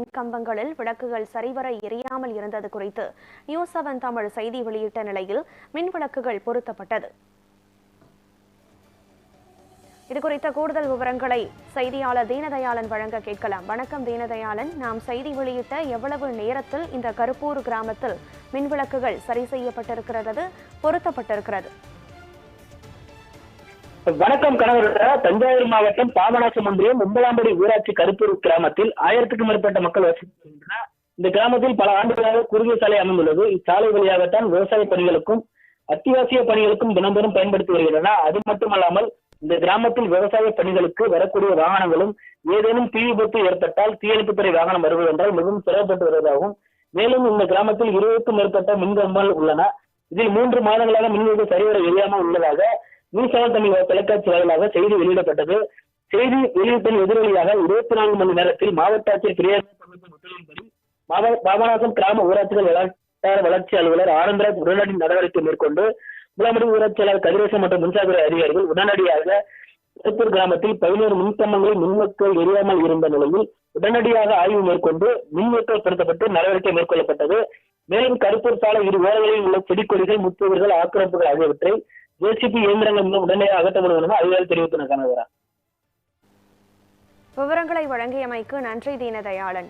மின்கம்பங்களில் விளக்குகள் சரிவர எரியாமல் இருந்தது குறித்து நியூஸ் செவன் தமிழ் செய்தி வெளியிட்ட நிலையில் மின் விளக்குகள் பொருத்தப்பட்டது. இதுகுறித்த கூடுதல் விவரங்களை செய்தியாளர் தீனதயாளன் வழங்க கேட்கலாம். வணக்கம் தீனதயாளன். நாம் செய்தி வெளியிட்ட எவ்வளவு நேரத்தில் இந்த கருப்பூர் கிராமத்தில் மின் விளக்குகள் சரி செய்யப்பட்டிருக்கிறது பொருத்தப்பட்டிருக்கிறது? வணக்கம் கணவர் தஞ்சாவூர் மாவட்டம் பாபநாசம் ஒன்றியம் ஒன்பதாம்படி ஊராட்சி கருப்பூர் கிராமத்தில் ஆயிரத்துக்கும் மேற்பட்ட மக்கள் வசிக்கின்றனர். இந்த கிராமத்தில் பல ஆண்டுகளாக குறுகிய சாலை அமைந்துள்ளது. இச்சாலை வழியாகத்தான் விவசாய பணிகளுக்கும் அத்தியாவசிய பணிகளுக்கும் தினந்தோறும் பயன்படுத்தி வருகின்றன. அது மட்டுமல்லாமல் இந்த கிராமத்தில் விவசாய பணிகளுக்கு வரக்கூடிய வாகனங்களும் ஏதேனும் தீ விபத்து ஏற்பட்டால் தீயணைப்புத்துறை வாகனம் வருவது என்றால் மிகவும் சிரமப்பட்டு வருவதாகவும் மேலும் இந்த கிராமத்தில் இருபதுக்கும் மேற்பட்ட மின்கம்பங்கள் உள்ளன. இதில் மூன்று மாதங்களாக மின்வெட்டு சரிவர எரியாமல் உள்ளதாக நியூஸ் தமிழ் தொலைக்காட்சி வாயிலாக செய்தி வெளியிடப்பட்டது. செய்தி வெளியிட்டின் எதிரொலியாக இருபத்தி நான்கு மணி நேரத்தில் மாவட்ட ஆட்சியர் பிரியாணி உத்தரவின்படி பாபநாசம் கிராம ஊராட்சிகள் வட்டார வளர்ச்சி அலுவலர் ஆனந்தராஜ் உடனடி நடவடிக்கை மேற்கொண்டு முலாமடி ஊராட்சியாளர் கதிரேசன் மற்றும் மின்சாரத்துறை அதிகாரிகள் உடனடியாக திருப்பூர் கிராமத்தில் பதினோரு மின்கம்பங்களில் மின்வெட்டுகள் எரியாமல் இருந்த நிலையில் உடனடியாக ஆய்வு மேற்கொண்டு மின்வெட்டுகள் பொருத்தப்பட்டு நடவடிக்கை மேற்கொள்ளப்பட்டது. மேலும் கருப்பூர் சாலை இரு ஓரங்களில் உள்ள செடி கொடிகள் முத்துவர்கள் ஆக்கிரமிப்புகள் ஆகியவற்றை ஜேசிபி இயந்திரங்கள் மூலம் உடனடியாக அகற்றப்படும் என அதிகாரி தெரிவித்தனர் கனகரா விவரங்களை வழங்கியமைக்கு நன்றி தீனதயாளன்.